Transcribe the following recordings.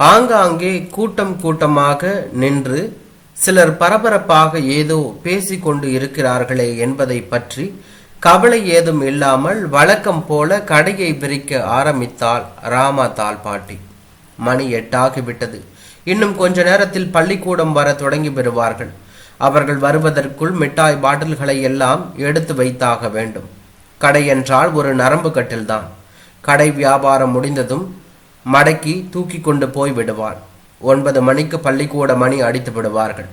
ஆங்காங்கே கூட்டம் கூட்டமாக நின்று சிலர் பரபரப்பாக ஏதோ பேசிக்கொண்டு இருக்கிறார்களே என்பதை பற்றி கவலை ஏதும் இல்லாமல் வழக்கம் போல கடையை விரிக்க ஆரம்பித்தாள் ராமா தால் பாட்டி மணி எட்டாகிவிட்டது. இன்னும் கொஞ்ச நேரத்தில் பள்ளிக்கூடம் வர தொடங்கி பெறுவார்கள் அவர்கள் வருவதற்குள் மிட்டாய் பாட்டில்களை எல்லாம் எடுத்து வைத்தாக வேண்டும். கடை என்றால் ஒரு நரம்பு கட்டில்தான். கடை வியாபாரம் முடிந்ததும் மடக்கி தூக்கி கொண்டு போய் விடுவார் ஒன்பது மணிக்கு பள்ளிக்கூட மணி அடித்து விடுவார்கள்.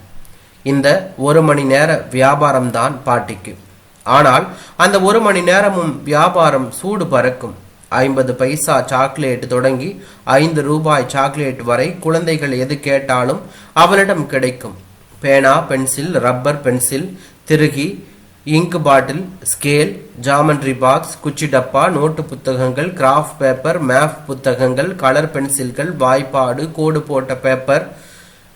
இந்த ஒரு மணி நேர வியாபாரம்தான் பாட்டிக்கு. ஆனால் அந்த ஒரு மணி நேரமும் வியாபாரம் சூடு பறக்கும். ஐம்பது பைசா சாக்லேட் தொடங்கி ஐந்து ரூபாய் சாக்லேட் வரை குழந்தைகள் எது கேட்டாலும் அவளிடம் கிடைக்கும். பேனா பென்சில் ரப்பர் பென்சில் திருகி இங்கு பாட்டில் ஸ்கேல் ஜாமெண்ட்ரி பாக்ஸ் குச்சி டப்பா நோட்டு புத்தகங்கள் கிராஃப்ட் பேப்பர் மேப் புத்தகங்கள் கலர் பென்சில்கள் வாய்ப்பாடு கோடு போட்ட பேப்பர்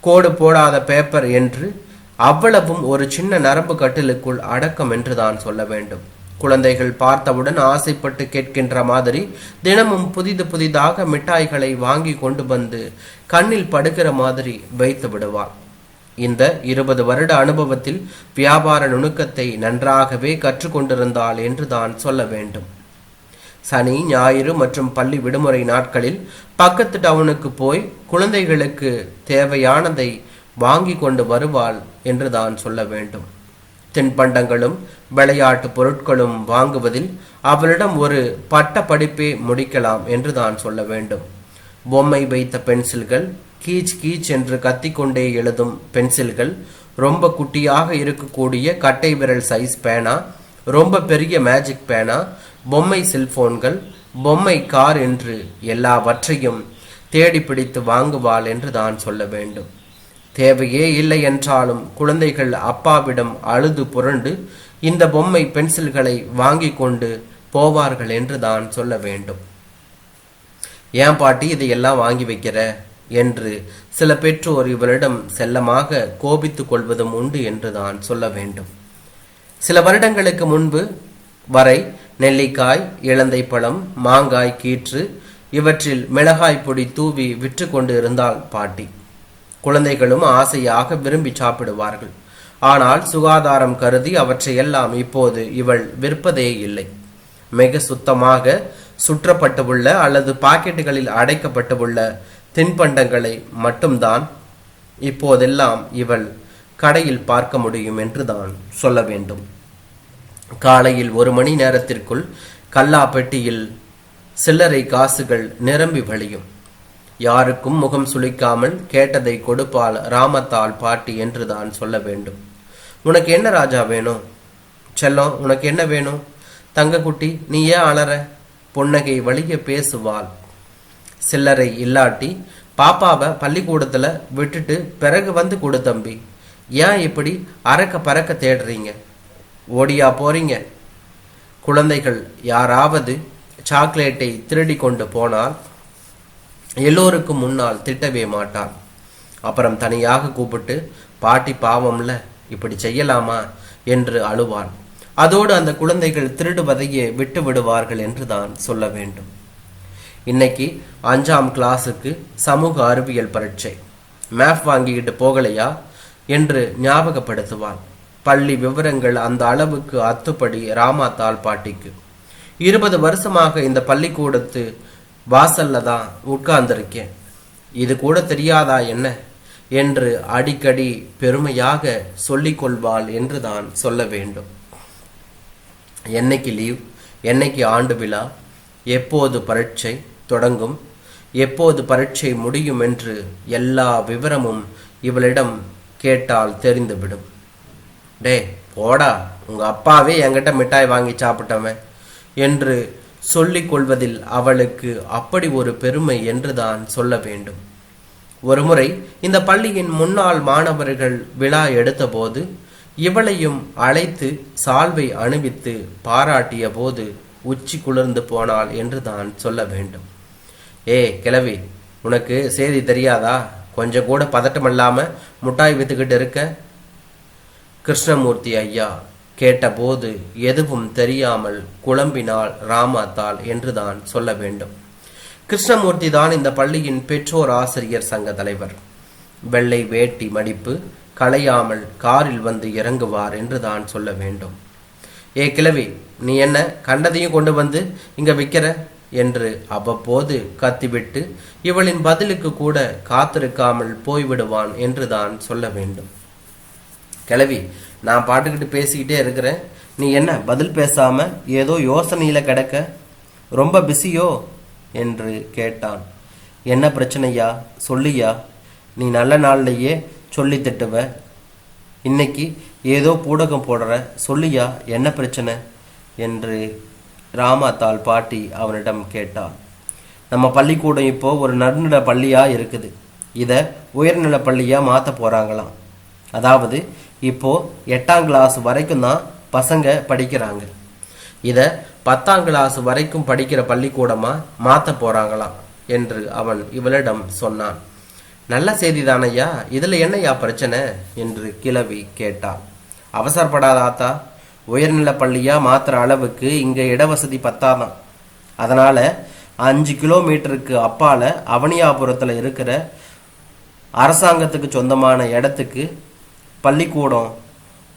கோடு போடாத பேப்பர் என்று அவ்வளவும் ஒரு சின்ன நரம்பு கட்டிலுக்குள் அடக்கம் என்று தான் சொல்ல வேண்டும். குழந்தைகள் பார்த்தவுடன் ஆசைப்பட்டு கேட்கின்ற மாதிரி தினமும் புதிது புதிதாக மிட்டாய்களை வாங்கி கொண்டு வந்து கண்ணில் படுகிற மாதிரி வைத்து விடுவாள். இந்த இருபது வருட அனுபவத்தில் வியாபார நுணுக்கத்தை நன்றாகவே கற்றுக்கொண்டிருந்தாள் என்று தான் சொல்ல வேண்டும். சனி ஞாயிறு மற்றும் பள்ளி விடுமுறை நாட்களில் பக்கத்து டவுனுக்கு போய் குழந்தைகளுக்கு தேவையானதை வாங்கி கொண்டு வருவாள் என்று தான் சொல்ல வேண்டும். தின்பண்டங்களும் விளையாட்டு பொருட்களும் வாங்குவதில் அவளிடம் ஒரு பட்ட படிப்பே முடிக்கலாம் என்று தான் சொல்ல வேண்டும். பொம்மை வைத்த பென்சில்கள் கீச் கீச் என்று கத்திக்கொண்டே எழுதும் பென்சில்கள் ரொம்ப குட்டியாக இருக்கக்கூடிய கட்டை விரல் சைஸ் பேனா ரொம்ப பெரிய மேஜிக் பேனா பொம்மை செல்போன்கள் பொம்மை கார் என்று எல்லாவற்றையும் தேடி பிடித்து வாங்குவாள் என்று தான் சொல்ல வேண்டும். தேவையே இல்லை என்றாலும் குழந்தைகள் அப்பாவிடம் அழுது புரண்டு இந்த பொம்மை பென்சில்களை வாங்கி கொண்டு போவார்கள் என்று தான் சொல்ல வேண்டும். ஏன் பாட்டி இதையெல்லாம் வாங்கி வைக்கிற? என்று சில பெற்றோர் இவரிடம் செல்லமாக கோபித்துக் கொள்வதும் உண்டு என்று தான் சொல்ல வேண்டும். சில வருடங்களுக்கு முன்பு வரை நெல்லிக்காய் இளந்தை பழம் மாங்காய் கீற்று இவற்றில் மிளகாய் பொடி தூவி விற்று கொண்டு இருந்தாள் பாட்டி. குழந்தைகளும் ஆசையாக விரும்பி சாப்பிடுவார்கள். ஆனால் சுகாதாரம் கருதி அவற்றையெல்லாம் இப்போது இவள் விற்பதே இல்லை. மிக சுத்தமாக சுற்றப்பட்டுள்ள அல்லது பாக்கெட்டுகளில் அடைக்கப்பட்டுள்ள தின்பண்டங்களை மட்டும்தான் இப்போதெல்லாம் இவள் கடையில் பார்க்க முடியும் என்று தான் சொல்ல வேண்டும். காலையில் ஒரு மணி நேரத்திற்குள் கல்லா பெட்டியில் சில்லறை காசுகள் நிரம்பி வழியும். யாருக்கும் முகம் சுளிக்காமல் கேட்டதை கொடுப்பால் ராமத்தால் பாட்டி என்று தான் சொல்ல வேண்டும். உனக்கு என்ன ராஜா வேணும்? செல்லம் உனக்கு என்ன வேணும்? தங்கக்குட்டி நீ ஏன் அலற? புன்னகை வழிய பேசுவாள். சில்லறை இல்லாட்டி பாப்பாவை பள்ளிக்கூடத்துல விட்டுட்டு பிறகு வந்து கொடு தம்பி. ஏன் இப்படி அறக்க பறக்க தேடுறீங்க? ஓடியா போறீங்க. குழந்தைகள் யாராவது சாக்லேட்டை திருடி கொண்டு போனால் எல்லோருக்கும் முன்னால் திட்டவே மாட்டாள் அப்புறம் தனியாக கூப்பிட்டு பாட்டி பாவம்ல இப்படி செய்யலாமா? என்று அழுவாள் அதோடு அந்த குழந்தைகள் திருடுவதையே விட்டு விடுவார்கள் என்று தான் சொல்ல வேண்டும். இன்னைக்கு அஞ்சாம் கிளாஸுக்கு சமூக அறிவியல் பரீட்சை. மேப் வாங்கிக்கிட்டு போகலையா? என்று ஞாபகப்படுத்துவான். பள்ளி விவரங்கள் அந்த அளவுக்கு அத்துப்படி ராமாத்தாள் பாட்டிக்கு. இருபது வருஷமாக இந்த பள்ளிக்கூடத்து வாசல்ல தான் உட்கார்ந்திருக்கேன். இது கூட தெரியாதா என்ன? என்று அடிக்கடி பெருமையாக சொல்லிக்கொள்வாள் என்று தான் சொல்ல வேண்டும். என்னைக்கு லீவ்? என்னைக்கு ஆண்டு விழா? எப்போது பரீட்சை? தொடங்கும். எப்போது பரீட்சை முடியும் என்று எல்லா விவரமும் இவளிடம் கேட்டால் தெரிந்துவிடும். டே போடா உங்க அப்பாவே என்கிட்ட மிட்டாய் வாங்கி சாப்பிட்டவன் என்று சொல்லிக் கொள்வதில் அவளுக்கு அப்படி ஒரு பெருமை என்று தான் சொல்ல வேண்டும். ஒருமுறை இந்த பள்ளியின் முன்னாள் மாணவர்கள் விழா எடுத்தபோது இவளையும் அழைத்து சால்வை அணிவித்து பாராட்டிய போது உச்சி குளிர்ந்து போனாள் என்று தான் சொல்ல வேண்டும். ஏ கிழவி உனக்கு செய்தி தெரியாதா? கொஞ்சம் கூட பதட்டமில்லாம முட்டாய் வித்துக்கிட்டு இருக்க? கிருஷ்ணமூர்த்தி ஐயா கேட்டபோது எதுவும் தெரியாமல் குழம்பினால் ராமாத்தாள் என்றுதான் சொல்ல வேண்டும். கிருஷ்ணமூர்த்தி தான் இந்த பள்ளியின் பெற்றோர் ஆசிரியர் சங்க தலைவர். வெள்ளை வேட்டி மடிப்பு களையாமல் காரில் வந்து இறங்குவார் என்று தான் சொல்ல வேண்டும். ஏ கிழவி நீ என்ன கண்டதையும் கொண்டு வந்து இங்க விற்கிற என்று அவ்வப்போது கத்திவிட்டு இவளின் பதிலுக்கு கூட காத்திருக்காமல் போய்விடுவான் என்று தான் சொல்ல வேண்டும். கிளவி நான் பாட்டுக்கிட்டு பேசிக்கிட்டே இருக்கிறேன். நீ என்ன பதில் பேசாம ஏதோ யோசனையில கிடக்க? ரொம்ப பிஸியோ? என்று கேட்டான். என்ன பிரச்சனையா? சொல்லியா நீ நல்ல நாள்லையே சொல்லி திட்டுவ. இன்னைக்கு ஏதோ பூடகம் போடுற. சொல்லியா என்ன பிரச்சனை? என்று ராமாத்தாள் பாட்டி அவனிடம் கேட்டாள் நம்ம பள்ளிக்கூடம் இப்போ ஒரு நடுநில பள்ளியா இருக்குது. இதை உயர்நிலை பள்ளியா மாற்ற போறாங்களாம். அதாவது இப்போ எட்டாம் கிளாஸ் வரைக்கும் தான் பசங்க படிக்கிறாங்க. இதை பத்தாம் கிளாஸ் வரைக்கும் படிக்கிற பள்ளிக்கூடமா மாற்ற போறாங்களாம் என்று அவன் இவளிடம் சொன்னான். நல்ல செய்தி தானையா இதுல என்னையா பிரச்சனை? என்று கிழவி கேட்டாள் அவசரப்படாத ஆத்தா உயர்நிலை பள்ளியாக மாற்றுற அளவுக்கு இங்கே இடவசதி பத்தாதான். அதனால் அஞ்சு கிலோமீட்டருக்கு அப்பால் அவனியாபுரத்தில் இருக்கிற அரசாங்கத்துக்கு சொந்தமான இடத்துக்கு பள்ளிக்கூடம்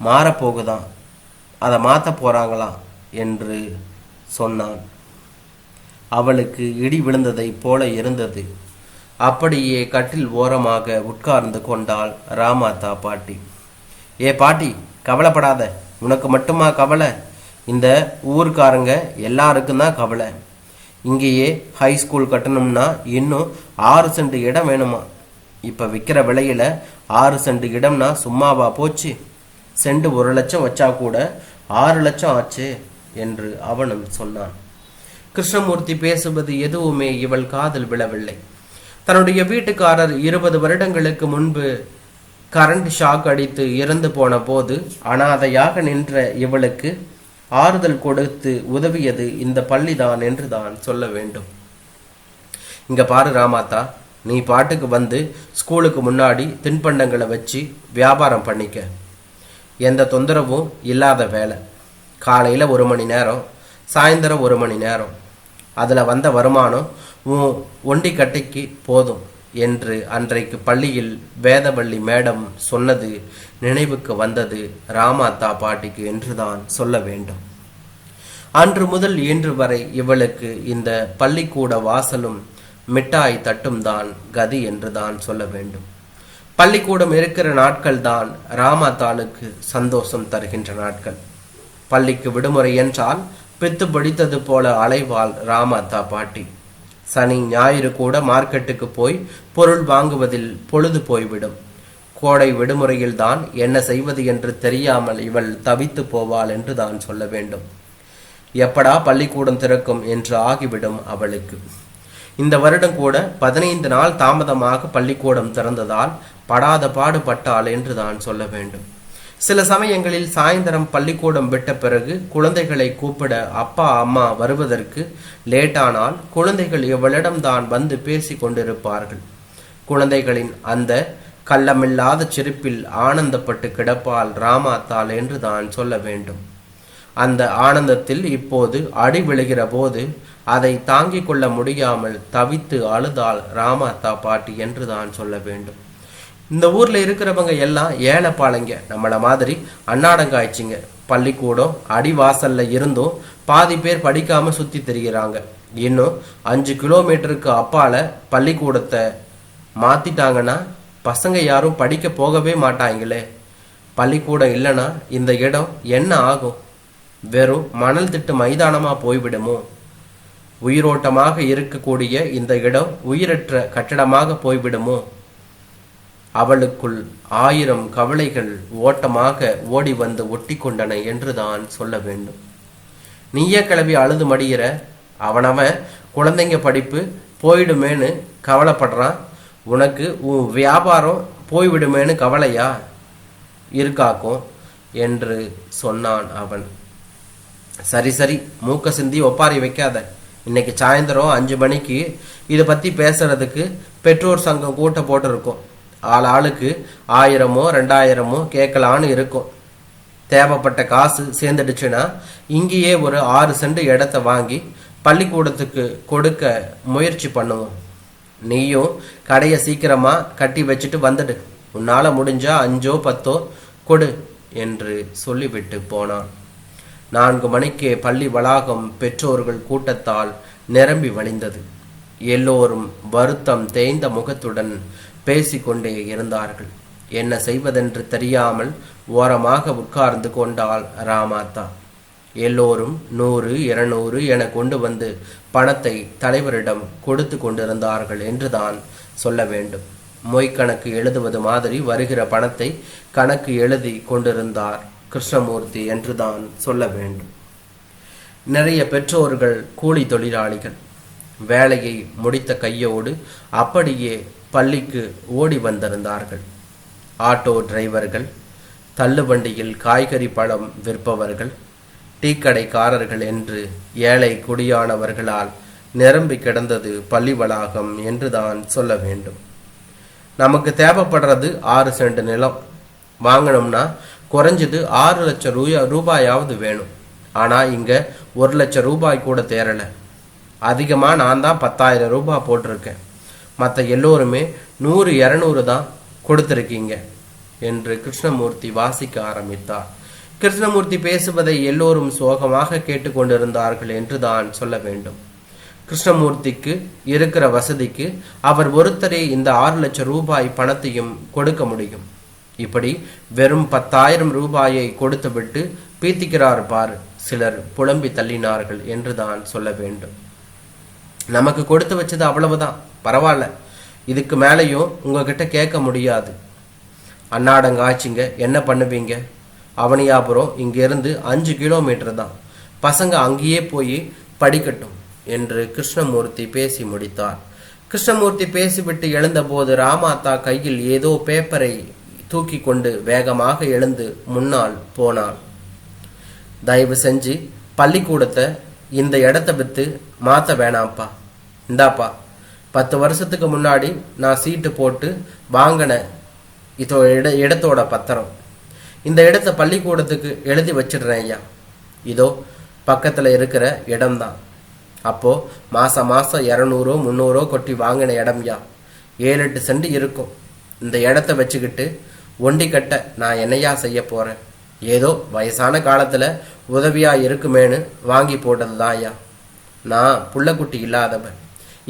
மாறப்போகுதான். அதை மாற்ற போகிறாங்களாம் என்று சொன்னான். அவளுக்கு இடி விழுந்ததைப் போல இருந்தது. அப்படியே கட்டில் ஓரமாக உட்கார்ந்து கொண்டாள் ராமாதா பாட்டி. ஏ பாட்டி கவலைப்படாத. உனக்கு மட்டுமா கவலை? இந்த ஊர்க்காரங்க எல்லாருக்கும் தான் கவலை. இங்கேயே ஹை ஸ்கூல் கட்டணும்னா இன்னும் ஆறு சென்ட் இடம் வேணுமா? இப்போ விற்கிற விலையில ஆறு சென்ட் இடம்னா சும்மாவா போச்சு? சென்ட் ஒரு லட்சம் வச்சா கூட ஆறு லட்சம் ஆச்சு என்று அவனும் சொன்னான். கிருஷ்ணமூர்த்தி பேசுவது எதுவுமே இவள் காதில் விழவில்லை. தன்னுடைய வீட்டுக்காரர் இருபது வருடங்களுக்கு முன்பு கரண்ட் ஷாக் அடித்து இறந்து போன போது அனாதையாக நின்ற இவளுக்கு ஆறுதல் கொடுத்து உதவியது இந்த பள்ளிதான் என்று தான் சொல்ல வேண்டும். இங்கே பாரு ராமாத்தா நீ பாட்டுக்கு வந்து ஸ்கூலுக்கு முன்னாடி தின்பண்டங்களை வச்சு வியாபாரம் பண்ணிக்க. எந்த தொந்தரவும் இல்லாத வேலை. காலையில் ஒரு மணி நேரம் சாயந்தரம் ஒரு மணி நேரம். அதில் வந்த வருமானம் உன் ஒண்டி கட்டைக்கு போதும். என்று அன்றைக்கு பள்ளியில் வேதவள்ளி மேடம் சொன்னது நினைவுக்கு வந்தது ராமாத்தா பாட்டிக்கு என்றுதான் சொல்ல வேண்டும். அன்று முதல் இன்று வரை இவளுக்கு இந்த பள்ளிக்கூட வாசலும் மிட்டாய் தட்டும் தான் கதி என்றுதான் சொல்ல வேண்டும். பள்ளிக்கூடம் இருக்கிற நாட்கள் தான் ராமாத்தாளுக்கு சந்தோஷம் தருகின்ற நாட்கள். பள்ளிக்கு விடுமுறை என்றால் பித்து பிடித்தது போல அலைவாள் ராமாத்தா பாட்டி. சனி ஞாயிறு கூட மார்க்கெட்டுக்கு போய் பொருள் வாங்குவதில் பொழுது போய்விடும். கோடை விடுமுறையில் தான் என்ன செய்வது என்று தெரியாமல் இவள் தவித்து போவாள் என்று தான் சொல்ல வேண்டும். எப்படா பள்ளிக்கூடம் திறக்கும் என்று ஆகிவிடும் அவளுக்கு. இந்த வருடம் கூட பதினைந்து நாள் தாமதமாக பள்ளிக்கூடம் திறந்ததால் படாத பாடுபட்டாள் என்று தான் சொல்ல வேண்டும். சில சமயங்களில் சாயந்தரம் பள்ளிக்கூடம் விட்ட பிறகு குழந்தைகளை கூப்பிட அப்பா அம்மா வருவதற்கு லேட்டானால் குழந்தைகள் இவளிடம் தான் வந்து பேசி கொண்டிருப்பார்கள். குழந்தைகளின் அந்த கள்ளமில்லாத சிரிப்பில் ஆனந்தப்பட்டு கிடப்பால் ராமாத்தாள் என்று தான் சொல்ல வேண்டும். அந்த ஆனந்தத்தில் இப்போது அடி விழுகிற போது அதை தாங்கிக் கொள்ள முடியாமல் தவித்து அழுதாள் ராமாத்தா பாட்டி என்று தான் சொல்ல வேண்டும். இந்த ஊரில் இருக்கிறவங்க எல்லாம் ஏழைப்பாளைங்க நம்மளை மாதிரி அன்னாடங்காய்ச்சிங்க. பள்ளிக்கூடம் அடிவாசல்ல இருந்தும் பாதி பேர் படிக்காம சுத்தி திரிகிறாங்க இன்னும் அஞ்சு கிலோமீட்டருக்கு அப்பால பள்ளிக்கூடத்தை மாத்திட்டாங்கன்னா பசங்க யாரும் படிக்க போகவே மாட்டாங்களே. பள்ளிக்கூடம் இல்லைன்னா இந்த இடம் என்ன ஆகும்? வெறும் மணல் திட்டு மைதானமா போய்விடுமோ? உயிரோட்டமாக இருக்கக்கூடிய இந்த இடம் உயிரற்ற கட்டடமாக போய்விடுமோ? அவளுக்குள் ஆயிரம் கவலைகள் ஓட்டமாக ஓடி வந்து ஒட்டி கொண்டன என்று தான் சொல்ல வேண்டும். நீயே கிளம்பி அழுது மடிகிற அவனவன் குழந்தைங்க படிப்பு போயிடுமேன்னு கவலைப்படுறான் உனக்கு உன் வியாபாரம் போய்விடுமேன்னு கவலையா? இருக்காக்கும் என்று சொன்னான் அவன். சரி சரி மூக்க சிந்தி ஒப்பாரி வைக்காத. இன்னைக்கு சாயந்தரம் அஞ்சு மணிக்கு இதை பற்றி பேசுறதுக்கு பெற்றோர் சங்கம் கூட்ட போட்டிருக்கோம். ஆள் ஆளுக்கு ஆயிரமோ ரெண்டாயிரமோ கேட்கலான்னு இருக்கும். தேவைப்பட்ட காசு சேர்ந்துடுச்சுன்னா இங்கேயே ஒரு ஆறு சென்ட் இடத்த வாங்கி பள்ளிக்கூடத்துக்கு கொடுக்க முயற்சி பண்ணுவோம். நீயும் கடையை சீக்கிரமாக கட்டி வச்சுட்டு வந்துடு. உன்னால் முடிஞ்சா அஞ்சோ பத்தோ கொடு என்று சொல்லிவிட்டு போனான். நான்கு மணிக்கே பள்ளி வளாகம் பெற்றோர்கள் கூட்டத்தால் நிரம்பி வழிந்தது. எல்லோரும் வருத்தம் தேய்ந்த முகத்துடன் பேசிக்கொண்டே இருந்தார்கள். என்ன செய்வதென்று தெரியாமல் ஓரமாக உட்கார்ந்து கொண்டாள் ராமாத்தா. எல்லோரும் நூறு இருநூறு என கொண்டு வந்து பணத்தை தலைவரிடம் கொடுத்து கொண்டிருந்தார்கள் என்றுதான் சொல்ல வேண்டும். மொய்க்கணக்கு எழுதுவது மாதிரி வருகிற பணத்தை கணக்கு எழுதி கொண்டிருந்தார் கிருஷ்ணமூர்த்தி என்றுதான் சொல்ல வேண்டும். நிறைய பெற்றோர்கள் கூலி தொழிலாளிகள். வேலையை முடித்த கையோடு அப்படியே பள்ளிக்கு ஓடி வந்திருந்தார்கள். ஆட்டோ டிரைவர்கள் தள்ளுவண்டியில் காய்கறி பழம் விற்பவர்கள் டீக்கடைக்காரர்கள் என்று ஏழை குடியானவர்களால் நிரம்பி கிடந்தது பள்ளி வளாகம் என்றுதான் சொல்ல வேண்டும். நமக்கு தேவைப்படுறது ஆறு சென்ட் நிலம். வாங்கணும்னா குறைஞ்சது ஆறு லட்சம் ரூபா ரூபாயாவது வேணும். ஆனால் இங்கே ஒரு லட்சம் ரூபாய் கூட தேரலை அதிகமாக நான் தான் பத்தாயிரம் ரூபாய் போட்டிருக்கேன். மற்ற எல்லோருமே நூறு இரநூறு தான் கொடுத்துருக்கீங்க என்று கிருஷ்ணமூர்த்தி வாசிக்க ஆரம்பித்தார். கிருஷ்ணமூர்த்தி பேசுவதை எல்லோரும் சோகமாக கேட்டுக்கொண்டிருந்தார்கள் என்று தான் சொல்ல வேண்டும். கிருஷ்ணமூர்த்திக்கு இருக்கிற வசதிக்கு அவர் ஒருத்தரே இந்த ஆறு லட்சம் ரூபாய் பணத்தையும் கொடுக்க முடியும். இப்படி வெறும் பத்தாயிரம் ரூபாயை கொடுத்துவிட்டு பீத்திக்கிறார் பார் சிலர் புலம்பி தள்ளினார்கள் என்று தான் சொல்ல வேண்டும். நமக்கு கொடுத்து வச்சது அவ்வளவுதான். பரவாயில்ல. இதுக்கு மேலேயும் உங்ககிட்ட கேட்க முடியாது. அன்னாடங்க ஆச்சுங்க என்ன பண்ணுவீங்க? அவனியாபுரம் இங்கிருந்து அஞ்சு கிலோமீட்டர் தான். பசங்க அங்கேயே போய் படிக்கட்டும் என்று கிருஷ்ணமூர்த்தி பேசி முடித்தார். கிருஷ்ணமூர்த்தி பேசிவிட்டு எழுந்தபோது ராமாத்தா கையில் ஏதோ பேப்பரை தூக்கி கொண்டு வேகமாக எழுந்து முன்னால் போனாள். தயவு செஞ்சு பள்ளிக்கூடத்தை இந்த இடத்த விற்று மாற்ற வேணாம்ப்பா. இந்தாப்பா. பத்து வருஷத்துக்கு முன்னாடி நான் சீட்டு போட்டு வாங்கின இதோ இட இடத்தோட பத்திரம். இந்த இடத்த பள்ளிக்கூடத்துக்கு எழுதி வச்சிடுறேன் ஐயா. இதோ பக்கத்தில் இருக்கிற இடம்தான். அப்போது மாதம் மாதம் இரநூறோ முந்நூறோ கொட்டி வாங்கின இடம்யா ஏழு எட்டு சென்ட் இருக்கும். இந்த இடத்த வச்சுக்கிட்டு ஒண்டி கட்ட நான் என்னையா செய்ய போகிறேன் ஏதோ வயசான காலத்தில் உதவியாக இருக்குமேன்னு வாங்கி போட்டது தான் ஐயா. நான் புள்ளக்குட்டி இல்லாதவன்.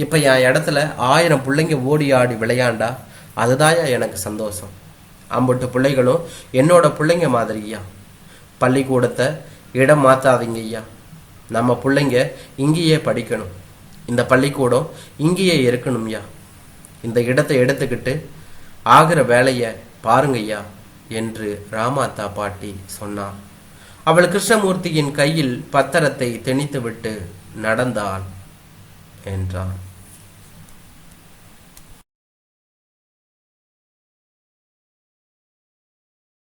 இப்போ என் இடத்துல ஆயிரம் பிள்ளைங்க ஓடி ஆடி விளையாண்டா அதுதாயா எனக்கு சந்தோஷம். அம்பட்டு பிள்ளைகளும் என்னோட பிள்ளைங்க மாதிரியா? பள்ளிக்கூடத்தை இடம் மாற்றாதீங்க ஐயா நம்ம பிள்ளைங்க இங்கேயே படிக்கணும். இந்த பள்ளிக்கூடம் இங்கேயே இருக்கணும்யா. இந்த இடத்தை எடுத்துக்கிட்டு ஆகிற வேலையை பாருங்கய்யா என்று ராமாத்தா பாட்டி சொன்னார் அவள் கிருஷ்ணமூர்த்தியின் கையில் பத்திரத்தை திணித்துவிட்டு நடந்தாள் என்றான்.